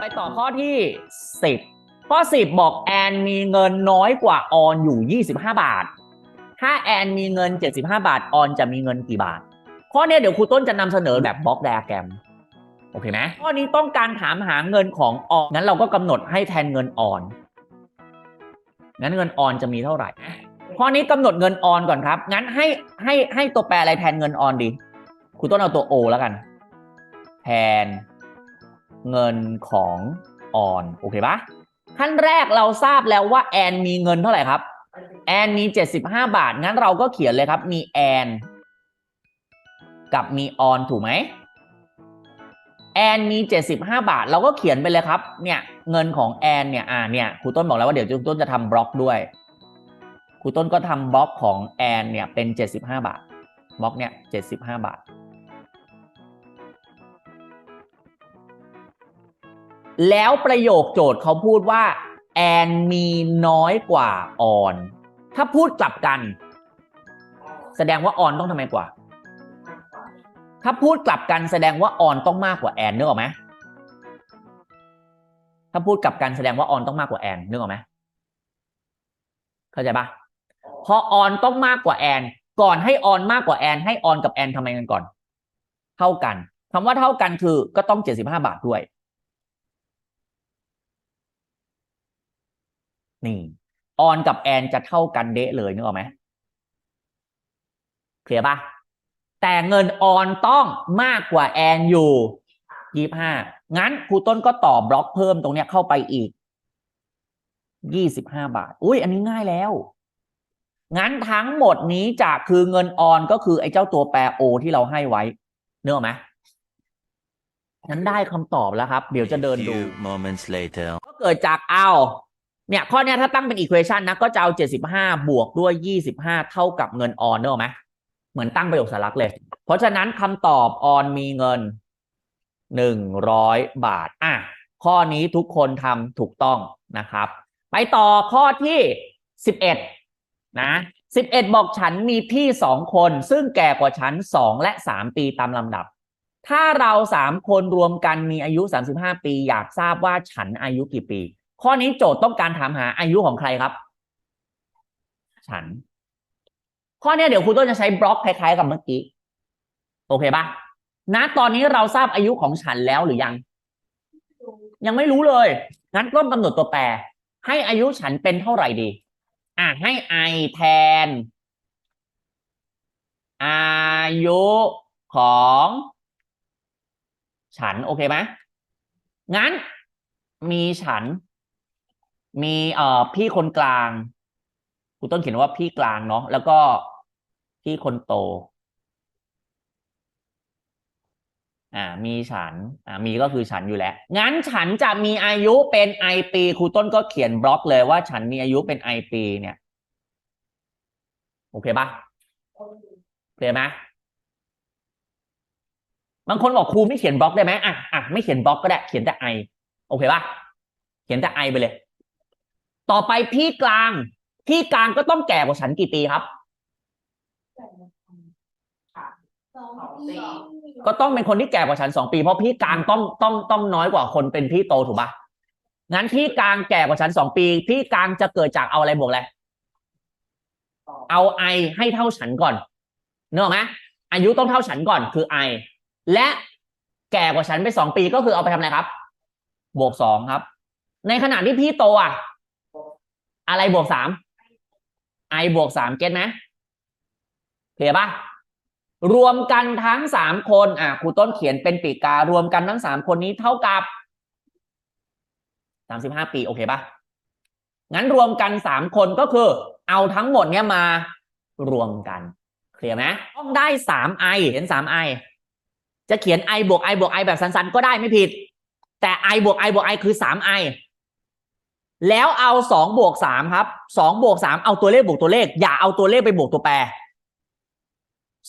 ไปต่อข้อที่สิบข้อสิบบอกแอนมีเงินน้อยกว่าออนอยู่ 25 บาท ถ้าแอนมีเงิน 75 บาท ออนจะมีเงินกี่บาท ข้อนี้เดี๋ยวครูต้นจะนำเสนอแบบบล็อกไดอะแกรมโอเคไหมข้อนี้ต้องการถามหาเงินของออนงั้นเราก็กำหนดให้แทนเงินออนงั้นเงินออนจะมีเท่าไหร่ข้อนี้กำหนดเงินออนก่อนครับ งั้นให้ให้ให้ตัวแปรอะไรแทนเงินออนดีครูต้นเอาตัว O แล้วกัน แทนเงินของออนโอเคปะขั้นแรกเราทราบแล้วว่าแอนมีเงินเท่าไหร่ครับ แอนมี 75 บาท งั้นเราก็เขียนเลยครับ มีแอนกับมีออนถูกไหมแอนมี 75 บาท เราก็เขียนไปเลยครับ เนี่ยเงินของแอนเนี่ยอ่าเนี่ยครูต้นบอกแล้วว่าเดี๋ยวครูต้นจะทำบล็อกด้วยครูต้นก็ทำบล็อกของแอนเนี่ยเป็น 75 บาทบล็อกเนี่ย75 บาท แล้วประโยคโจทย์เขาพูดว่า แอนมีน้อยกว่าออน ถ้าพูดกลับกัน แสดงว่าออนต้องทำไมกว่า ถ้าพูดกลับกันแสดงว่าออนต้องมากกว่าแอนนึกออกไหมถ้าพูดกลับกันแสดงว่าออนต้องมากกว่าแอนนึกออกไหมเข้าใจปะพอออนต้องมากกว่าแอน ก่อนให้ออนมากกว่าแอน ให้ออนกับแอนทำไมกันก่อน เท่ากันคำว่าเท่ากันคือก็ต้องเจ็ดสิบห้าบาทด้วย นี่ออนกับแอนจะเท่ากันเดะเลยนึกออกไหมเคลียร์ปะแต่เงินออนต้องมากกว่าแอนอยู่ยี่ห้างั้นครูต้นก็ต่อบล็อกเพิ่มตรงเนี้ยเข้าไปอีกยี่สิบห้าบาท อุ้ยอันนี้ง่ายแล้ว งั้นทั้งหมดนี้จะคือเงินออนก็คือไอ้เจ้าตัวแปรโอที่เราให้ไว้เนื้ออกไหมงั้นได้คำตอบแล้วครับ เดี๋ยวจะเดินดู Few moments later. ก็เกิดจากเอา เนี่ยข้อนี้ถ้าตั้งเป็นอีควอชันนะก็จะเอา75บวกด้วย25เท่ากับเงินออนเนอะไหมเหมือนตั้งประโยคสารักเลย เพราะฉะนั้นคำตอบออนมีเงิน100บาทอะข้อนี้ทุกคนทำถูกต้องนะครับ ไปต่อข้อที่11นะ11บอกฉันมีพี่สองคน ซึ่งแก่กว่าฉัน2และ3ปีตามลำดับ ถ้าเราสามคนรวมกันมีอายุ35ปี อยากทราบว่าฉันอายุกี่ปี ข้อนี้โจทย์ต้องการถามหาอายุของใครครับ ฉัน ข้อนี้เดี๋ยวครูต้นจะใช้บล็อกคล้ายๆกับเมื่อกี้ โอเคปะณตอนนี้เราทราบอายุของฉันแล้วหรือยัง ยังไม่รู้เลย งั้นต้นกำหนดตัวแปร ให้อายุฉันเป็นเท่าไหร่ดี อะให้ไอแทน อายุของฉัน โอเคไหมงั้นมีฉัน มีเอ่อพี่คนกลางครูต้นเขียนว่าพี่กลางเนาะแล้วก็พี่คนโต อ่า มีฉัน อ่า มีก็คือฉันอยู่แล้ว งั้นฉันจะมีอายุเป็นไอปีครูต้นก็เขียนบล็อกเลยว่าฉันมีอายุเป็นไอปีเนี่ย โอเคปะเคลียร์ไหมบางคนบอกครูไม่เขียนบล็อกได้ไหมอะอะไม่เขียนบล็อกก็ได้ เขียนแต่ไอ โอเคปะเขียนแต่ไอไปเลย ต่อไปพี่กลาง พี่กลางก็ต้องแก่กว่าฉันกี่ปีครับ ก็ต้องเป็นคนที่แก่กว่าฉันสองปี เพราะพี่กลางต้องต้องต้องน้อยกว่าคนเป็นพี่โตถูกปะงั้นพี่กลางแก่กว่าฉันสองปี พี่กลางจะเกิดจากเอาอะไรบวกอะไรเอาไอให้เท่าฉันก่อนเนกอะไหมอายุต้องเท่าฉันก่อนคือไอและแก่กว่าฉันไปสองปีก็คือเอาไปทำอะไรครับ บวกสองครับ ในขณะที่พี่โตอะ อะไรบวกสามไอบวกสามเก็ตไหมเคลียร์ปะรวมกันทั้งสามคนอะครูต้นเขียนเป็นปีกา รวมกันทั้งสามคนนี้เท่ากับสามสิบห้าปี โอเคปะงั้นรวมกันสามคนก็คือ เอาทั้งหมดเนี้ยมารวมกัน เคลียร์ไหมต้องได้สามไอเห็นสามไอจะเขียน i บวก i บวก i แบบสั้นๆ ก็ได้ไม่ผิด แต่ i บวก i บวก i คือสาม i แล้วเอาสองบวกสามครับสองบวกสามเอาตัวเลขบวกตัวเลข อย่าเอาตัวเลขไปบวกตัวแปร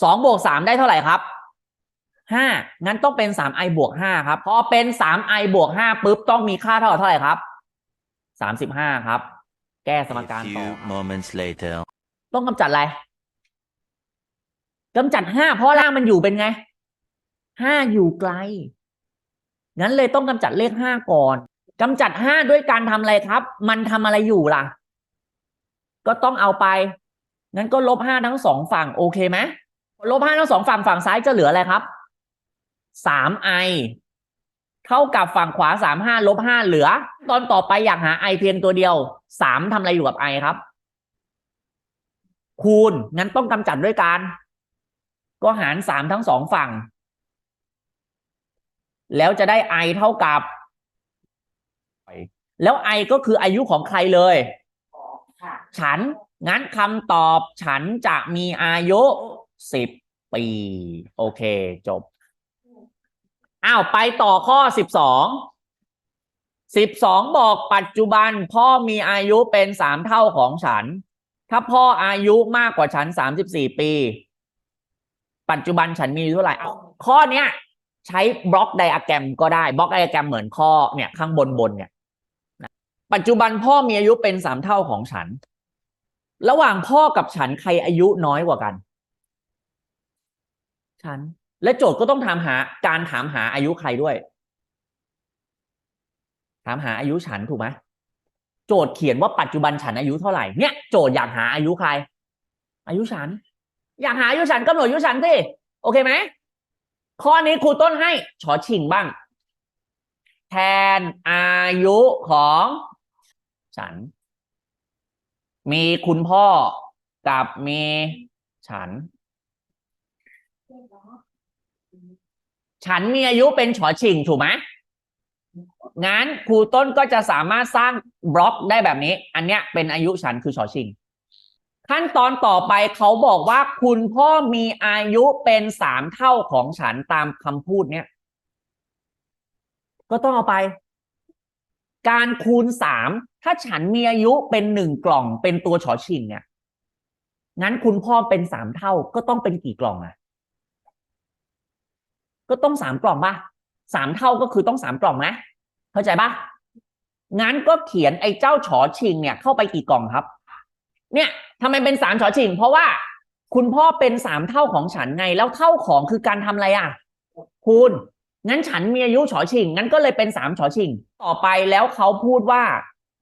สองบวกสามได้เท่าไหร่ครับห้างั้นต้องเป็นสาม i บวกห้าครับพอเป็นสาม i บวกห้าปุ๊บต้องมีค่าเท่ากับเท่าไหร่ครับสามสิบห้าครับ แก้สมการ A ต่อ few moments later. ต้องกำจัดอะไรกำจัดห้าเพราะล่างมันอยู่เป็นไงห้าอยู่ไกล งั้นเลยต้องกำจัดเลขห้าก่อน กำจัดห้าด้วยการทำอะไรครับ มันทำอะไรอยู่ล่ะ ก็ต้องเอาไป งั้นก็ลบห้าทั้งสองฝั่งโอเคไหมลบห้าทั้งสองฝั่งฝั่งซ้ายจะเหลืออะไรครับสามไอเท่ากับฝั่งขวาสามห้าลบห้าเหลือ ตอนต่อไปอยากหาไอเพียงตัวเดียวสามทำอะไรอยู่กับไอครับ คูณงั้นต้องกำจัดด้วยการ ก็หารสามทั้งสองฝั่ง แล้วจะได้ i เท่ากับ แล้ว i ก็คืออายุของใครเลยค่ะฉัน งั้นคำตอบฉันจะมีอายุสิบปี โอเค จบ อ้าว ไปต่อข้อสิบสองสิบสองบอกปัจจุบันพ่อมีอายุเป็นสามเท่าของฉัน ถ้าพ่ออายุมากกว่าฉันสามสิบสี่ปี ปัจจุบันฉันมีอายุเท่าไหร่เอาข้อเนี้ย ใช้บล็อกไดอะแกรมก็ได้บล็อกไดอะแกรมเหมือนข้อเนี่ย ข้างบนบนเนี่ยนะ ปัจจุบันพ่อมีอายุเป็นสามเท่าของฉัน ระหว่างพ่อกับฉันใครอายุน้อยกว่ากัน ฉัน และโจทย์ก็ต้องถามหาการถามหาอายุใครด้วย ถามหาอายุฉันถูกไหมโจทย์เขียนว่าปัจจุบันฉันอายุเท่าไหร่เนี่ยโจทย์อยากหาอายุใคร อายุฉัน อยากหาอายุฉันกำหนดอายุฉันสิโอเคไหมข้อนี้ครูต้นให้ชอชิงบ้าง แทนอายุของ ฉัน มีคุณพ่อกับมีฉัน ฉันมีอายุเป็นฉอชิงถูกไหมงั้นครูต้นก็จะสามารถสร้างบล็อกได้แบบนี้ อันเนี้ยเป็นอายุฉันคือฉอชิง ขั้นตอนต่อไปเขาบอกว่าคุณพ่อมีอายุเป็นสามเท่าของฉันตามคำพูดเนี้ยก็ต้องเอาไป การคูณสามถ้าฉันมีอายุเป็นหนึ่งกล่องเป็นตัวฉอชิงเนี่ยงั้นคุณพ่อเป็นสามเท่าก็ต้องเป็นกี่กล่องอะก็ต้องสามกล่องป่ะสามเท่าก็คือต้องสามกล่องนะ เข้าใจป่ะงั้นก็เขียนไอ้เจ้าฉอชิงเนี่ยเข้าไปกี่กล่องครับ เนี่ยทำไมเป็นสามฉอชิง เพราะว่าคุณพ่อเป็นสามเท่าของฉันไงแล้วเท่าของคือการทำอะไรอะ คูณ งั้นฉันมีอายุฉอชิงงั้นก็เลยเป็นสามฉอชิง ต่อไปแล้วเขาพูดว่า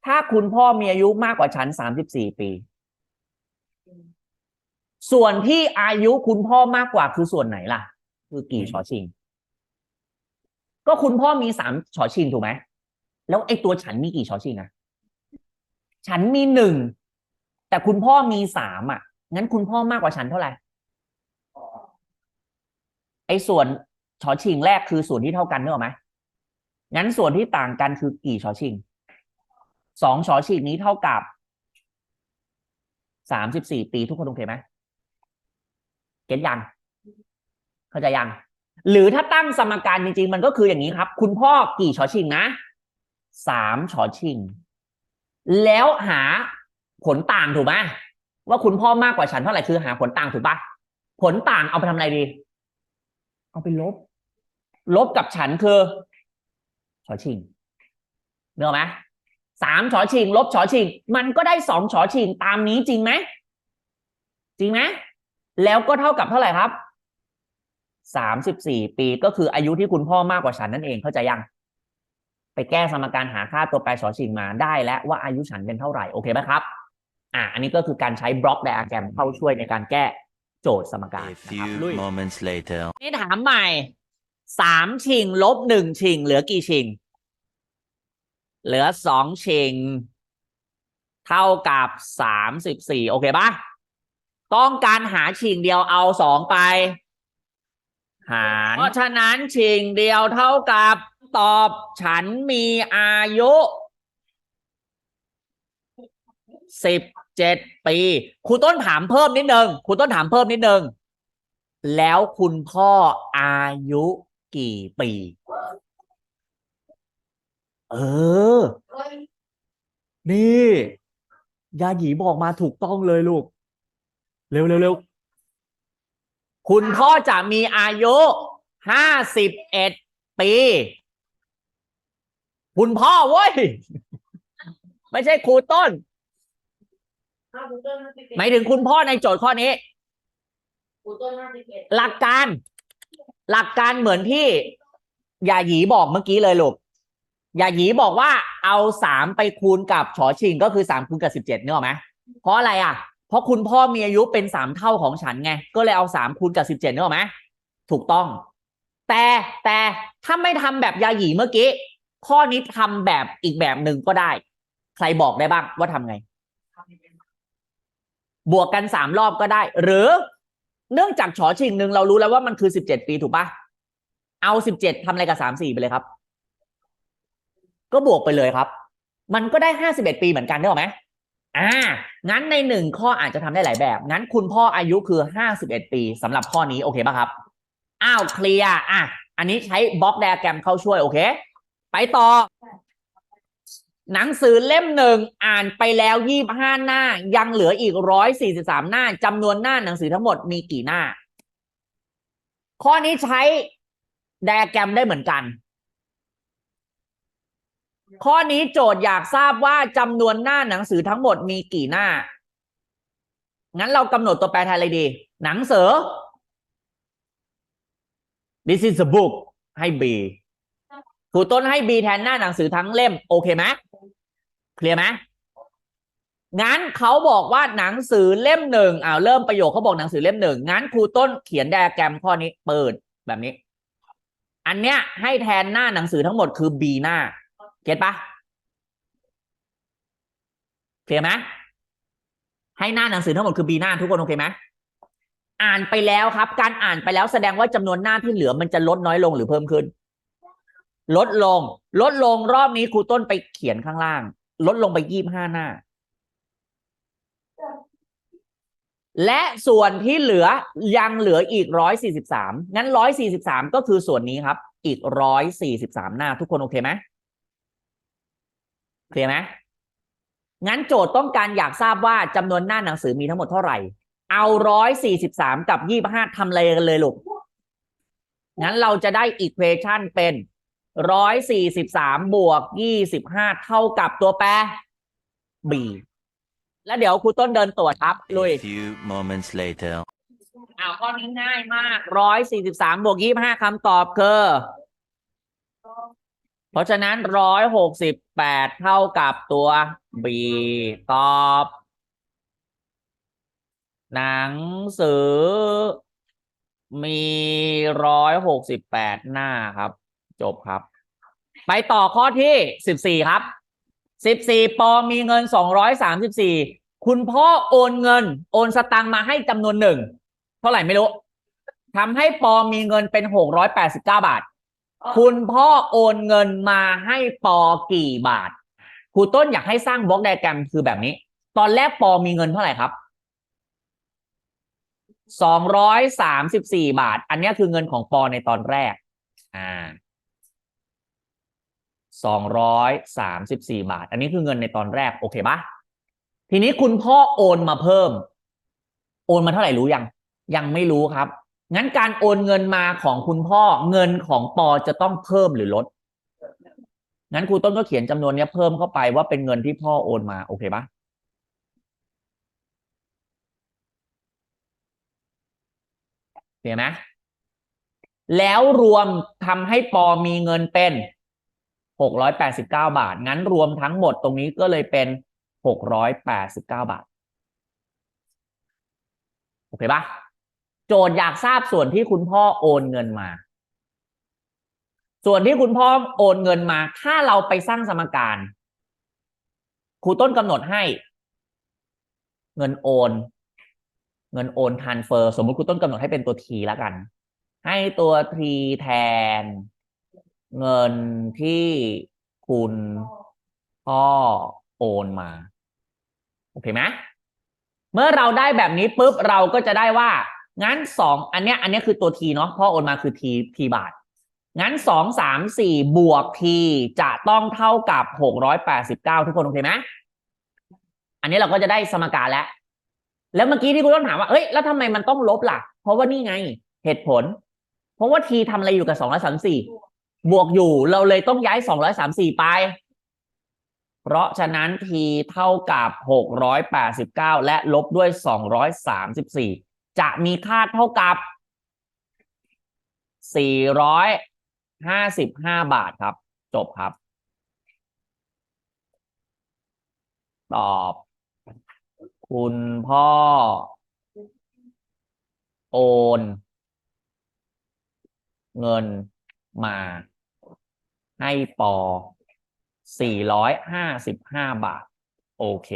ถ้าคุณพ่อมีอายุมากกว่าฉันสามสิบสี่ปี ส่วนที่อายุคุณพ่อมากกว่าคือส่วนไหนล่ะ คือกี่ฉอชิง ก็คุณพ่อมีสามฉอชิงถูกไหมแล้วไอ้ตัวฉันมีกี่ฉอชิงอะฉันมีหนึ่งแต่คุณพ่อมีสามอะ งั้นคุณพ่อมากกว่าฉันเท่าไหร่ไอ้ส่วน ชอชิงแรกคือส่วนที่เท่ากันเนอะไหมงั้นส่วนที่ต่างกันคือกี่ชอชิงสองชอชิงนี้เท่ากับสามสิบสี่ปีทุกคนโอเคไหมเก็ตยัง เข้าใจยัง หรือถ้าตั้งสมการจริงๆ มันก็คืออย่างนี้ครับ คุณพ่อกี่ชอชิงนะสามชอชิง แล้วหาผลต่างถูกไหมว่าคุณพ่อมากกว่าฉันเท่าไหร่คือหาผลต่างถูกปะผลต่างเอาไปทำอะไรดี เอาไปลบ ลบกับฉันคือชอชิงเนกอะไหมสามชอชิง ลบชอชิง มันก็ได้สองชอชิงตามนี้จริงไหมจริงไหมแล้วก็เท่ากับเท่าไหร่ครับสามสิบสี่ปีก็คืออายุที่คุณพ่อมากกว่าฉันนั่นเองเข้าใจยัง ไปแก้สมการหาค่าตัวแปรชอชิงมาได้แล้วว่าอายุฉันเป็นเท่าไหร่โอเคไหมครับอ่าอันนี้ก็คือการใช้บล็อกไดอะแกรมเข้าช่วยในการแก้โจทย์สมการ A นะครับ few ลุย moments later. นี่ถามใหม่ สามชิง ลบหนึ่งชิง เหลือกี่ชิง เหลือสองชิง เท่ากับสามสิบสี่โอเคปะต้องการหาชิงเดียวเอาสองไป หารเพราะฉะนั้นชิงเดียวเท่ากับตอบฉันมีอายุสิบเจ็ดปีครูต้นถามเพิ่มนิดนึงครูต้นถามเพิ่มนิดนึงแล้วคุณพ่ออายุ กี่ปี เออ นี่ ยาหยีบอกมาถูกต้องเลยลูก เร็วเร็วเร็วคุณพ่อจะมีอายุห้าสิบเอ็ดปี คุณพ่อเว้ย ไม่ใช่ครูต้นห้าคูต้นห้าสิบเอ็ดหมายถึงคุณพ่อในโจทย์ข้อนี้คูต้นห้าสิบเอ็ดหลักการ หลักการเหมือนที่ยาหยีบอกเมื่อกี้เลยลูกยาหยีบอกว่าเอาสามไปคูณกับฉอชิงก็คือสามคูณกับสิบเจ็ดเนอะไหมเพราะอะไรอะ เพราะคุณพ่อมีอายุเป็นสามเท่าของฉันไง ก็เลยเอาสามคูณกับสิบเจ็ดเนอะไหมถูกต้อง แต่แต่ถ้าไม่ทำแบบยาหยีเมื่อกี้ ข้อนี้ทำแบบอีกแบบหนึ่งก็ได้ ใครบอกได้บ้างว่าทำไง บวกกันสามรอบก็ได้ หรือ เนื่องจากฉอชิงหนึ่งเรารู้แล้วว่ามันคือสิบเจ็ดปีถูกปะเอาสิบเจ็ดทำอะไรกับสามสี่ไปเลยครับ ก็บวกไปเลยครับ มันก็ได้ห้าสิบเอ็ดปีเหมือนกันได้หรอไหมอ่า งั้นในหนึ่งข้ออาจจะทำได้หลายแบบ งั้นคุณพ่ออายุคือห้าสิบเอ็ดปีสำหรับข้อนี้โอเคป่ะครับ อ้าวเคลียร์อะ อันนี้ใช้บล็อกไดอะแกรมเข้าช่วยโอเค ไปต่อ หนังสือเล่มหนึ่งอ่านไปแล้วยี่บห้าหน้า ยังเหลืออีกร้อยสี่สิบสามหน้าจำนวนหน้าหนังสือทั้งหมดมีกี่หน้า ข้อนี้ใช้ไดอะแกรมได้เหมือนกัน ข้อนี้โจทย์อยากทราบว่าจำนวนหน้าหนังสือทั้งหมดมีกี่หน้า งั้นเรากำหนดตัวแปรแทนอะไรดี หนังสือ This is a book ให้ B ครูต้นให้ B แทนหน้าหนังสือทั้งเล่ม โอเคไหมเคลียร์ไหมงั้นเขาบอกว่าหนังสือเล่มหนึ่งอ้าวเริ่มประโยคเขาบอกหนังสือเล่มหนึ่งงั้นครูต้นเขียนไดอะแกรมข้อนี้เปิดแบบนี้ อันเนี้ยให้แทนหน้าหนังสือทั้งหมดคือ B หน้าเก็ตปะเคลียร์ไหมให้หน้าหนังสือทั้งหมดคือ B หน้าทุกคนโอเคไหมอ่านไปแล้วครับ การอ่านไปแล้วแสดงว่าจำนวนหน้าที่เหลือมันจะลดน้อยลงหรือเพิ่มขึ้น ลดลง ลดลงรอบนี้ครูต้นไปเขียนข้างล่าง ลดลงไปยี่บห้าหน้า และส่วนที่เหลือยังเหลืออีกร้อยสี่สิบสามงั้นร้อยสี่สิบสามก็คือส่วนนี้ครับ อีกร้อยสี่สิบสามหน้า ทุกคนโอเคไหมเคลียร์ไหมงั้นโจทย์ต้องการอยากทราบว่าจำนวนหน้าหนังสือมีทั้งหมดเท่าไหร่ เอาร้อยสี่สิบสามกับยี่บห้าทำอะไรกันเลยลูก งั้นเราจะได้อีควอชันเป็น ร้อยสี่สิบสามบวกยี่สิบห้าเท่ากับตัวแปร b แล้วเดี๋ยวครูต้นเดินตรวจครับ ลุย A few moments later. อ้าวข้อนี้ง่ายมากร้อยสี่สิบสามบวกยี่ห้าคำตอบคือเพราะฉะนั้นร้อยหกสิบแปดเท่ากับตัว b ตอบ หนังสือ มีร้อยหกสิบแปดหน้าครับ จบครับ ไปต่อข้อที่สิบสี่ครับสิบสี่ปอมีเงินสองร้อยสามสิบสี่คุณพ่อโอนเงิน โอนสตังค์มาให้จำนวนหนึ่งเท่าไหร่ไม่รู้ทำให้ปอมีเงินเป็นหกร้อยแปดสิบเก้าบาท คุณพ่อโอนเงินมาให้ปอกี่บาทครูต้นอยากให้สร้างบล็อกไดแกรมคือแบบนี้ ตอนแรกปอมีเงินเท่าไหร่ครับสองร้อยสามสิบสี่บาท อันนี้คือเงินของปอในตอนแรก อ่า สองร้อยสามสิบสี่บาท อันนี้คือเงินในตอนแรกโอเคปะทีนี้คุณพ่อโอนมาเพิ่ม โอนมาเท่าไหร่รู้ยัง ยังไม่รู้ครับ งั้นการโอนเงินมาของคุณพ่อเงินของปอจะต้องเพิ่มหรือลด งั้นครูต้นก็เขียนจำนวนนี้เพิ่มเข้าไปว่าเป็นเงินที่พ่อโอนมาโอเคปะเห็นไหมแล้วรวมทำให้ปอมีเงินเป็น หกร้อยแปดสิบเก้าบาท งั้นรวมทั้งหมดตรงนี้ก็เลยเป็นหกร้อยแปดสิบเก้าบาท โอเคปะโจทย์อยากทราบส่วนที่คุณพ่อโอนเงินมา ส่วนที่คุณพ่อโอนเงินมา ถ้าเราไปสร้างสมการครูต้นกำหนดให้ เงินโอน เงินโอนทานเฟอร์สมมติครูต้นกำหนดให้เป็นตัวทีแล้วกัน ให้ตัวทีแทน เงินที่คุณพ่อโอนมา โอเคไหมเมื่อเราได้แบบนี้ปุ๊บเราก็จะได้ว่า งั้นสองอันเนี้ยอันเนี้ยคือตัวทีเนาะพ่อโอนมาคือทีทีบาท งั้นสองสามสี่บวกทีจะต้องเท่ากับหกร้อยแปดสิบเก้าทุกคนโอเคไหมอันนี้เราก็จะได้สมการแล้ว แล้วเมื่อกี้ที่คุณต้นถามว่าเอ้ยแล้วทำไมมันต้องลบล่ะ เพราะว่านี่ไงเหตุผล เพราะว่าทีทำอะไรอยู่กับสองร้อยสามสี่ บวกอยู่เราเลยต้องย้ายสองร้อยสามสี่ไป เพราะฉะนั้น t เท่ากับหกร้อยแปดสิบเก้าและลบด้วยสองร้อยสามสิบสี่จะมีค่าเท่ากับสี่ร้อยห้าสิบห้าบาทครับ จบครับ ตอบ คุณพ่อ โอน เงิน มาให้ปอสี่ร้อยห้าสิบห้าบาท โอเค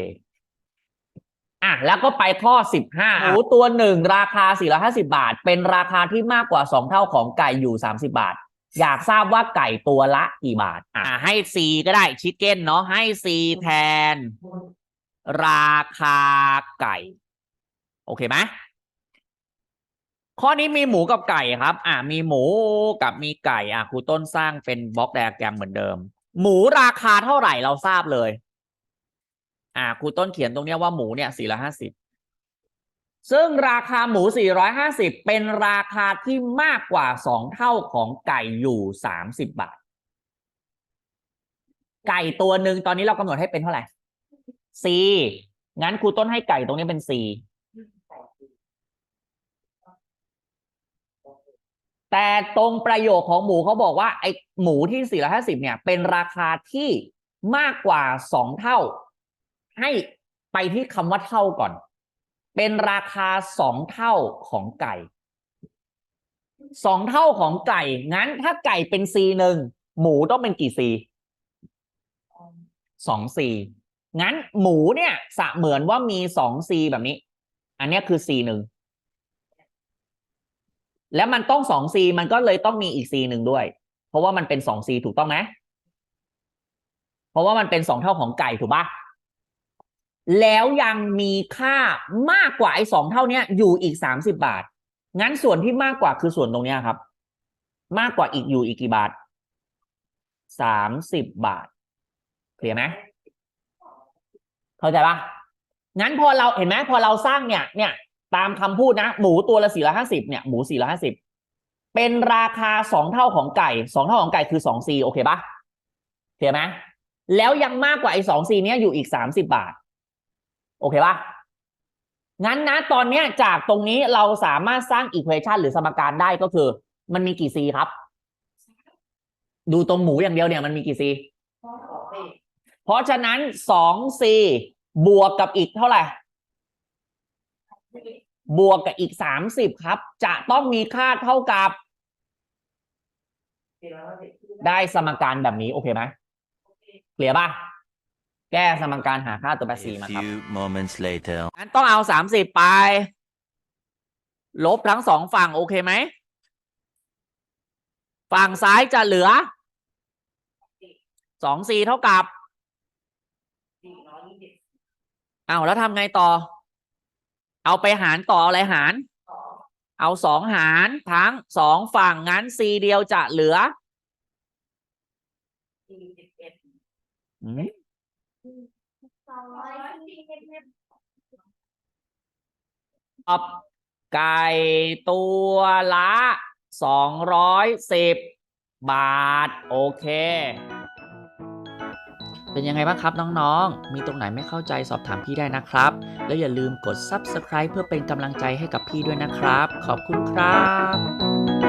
อะ แล้วก็ไปข้อสิบห้าหมูตัวหนึ่งราคาสี่ร้อยห้าสิบาท เป็นราคาที่มากกว่าสองเท่าของไก่อยู่สามสิบาท อยากทราบว่าไก่ตัวละกี่บาท อะ ให้ซีก็ได้ชิคเก้นเนาะให้ซีแทน ราคาไก่ โอเคไหม ข้อนี้มีหมูกับไก่ครับ อ่ามีหมูกับมีไก่ อะครูต้นสร้างเป็นบล็อกไดอะแกรมเหมือนเดิม หมูราคาเท่าไหร่เราทราบเลย อ่าครูต้นเขียนตรงเนี้ยว่าหมูเนี่ยสี่ร้อยห้าสิบซึ่งราคาหมูสี่ร้อยห้าสิบเป็นราคาที่มากกว่าสองเท่าของไก่อยู่สามสิบบาท ไก่ตัวหนึ่งตอนนี้เรากำหนดให้เป็นเท่าไหร่ C งั้นครูต้นให้ไก่ตรงนี้เป็น C แต่ตรงประโยคของหมูเขาบอกว่าไอหมูที่ 450 เนี่ย เป็นราคาที่มากกว่า 2 เท่า ให้ไปที่คำว่าเท่าก่อน เป็นราคา 2 เท่าของไก่ 2 เท่าของไก่ งั้นถ้าไก่เป็น C หนึ่งหมูต้องเป็นกี่ C สอง C งั้นหมูเนี่ยสะเหมือนว่ามีสอง C แบบนี้ อันนี้คือ C หนึ่ง แล้วมันต้องสอง C มันก็เลยต้องมีอีก C หนึ่งด้วย เพราะว่ามันเป็นสอง C ถูกต้องไหมเพราะว่ามันเป็นสองเท่าของไก่ถูกปะแล้วยังมีค่ามากกว่าไอ้สองเท่าเนี้ยอยู่อีกสามสิบาท งั้นส่วนที่มากกว่าคือส่วนตรงเนี้ยครับ มากกว่าอีกอยู่อีกกี่บาทสามสิบบาทเคลียร์ไหมเข้าใจปะงั้นพอเราเห็นไหมพอเราสร้างเนี่ยเนี่ย ตามคำพูดนะ หมูตัวละสี่ร้อยห้าสิบเนี่ยหมูสี่ร้อยห้าสิบเป็นราคาสองเท่าของไก่สองเท่าของไก่คือสองซีโอเคปะเคลียร์ไหมแล้วยังมากกว่าไอ้สองซีเนี้ยอยู่อีกสามสิบบาท โอเคปะงั้นนะตอนเนี้ยจากตรงนี้เราสามารถสร้างอีควอชันหรือสมการได้ก็คือ มันมีกี่ซีครับ ดูตรงหมูอย่างเดียวเนี่ยมันมีกี่ซีเพราะฉะนั้นสองซีบวกกับอีกเท่าไหร่ บวกกับอีกสามสิบครับ จะต้องมีค่าเท่ากับสี่ร้อยห้าสิบได้สมการแบบนี้ โอเคไหมเคลียร์ป่ะ แก้สมการหาค่าตัวแปร A ซีมาครับ few moments later. งั้นต้องเอาสามสิบไป ลบทั้งสองฝั่งโอเคไหม ฝั่งซ้ายจะเหลือสองซีเท่ากับสี่ร้อยยี่สิบอ้าวแล้วทำไงต่อ เอาไปหารต่อเอาอะไรหารสองเอาสองหารทั้งสองฝั่งงั้น c เดียวจะเหลือสี่สิบเอ็ดอืมสองร้อยสี่สิบเอ็ดตอบไก่ตัวละสองร้อยสิบบาท โอเค เป็นยังไงบ้างครับน้องๆ มีตรงไหนไม่เข้าใจสอบถามพี่ได้นะครับ แล้วอย่าลืมกด Subscribe เพื่อเป็นกำลังใจให้กับพี่ด้วยนะครับ ขอบคุณครับ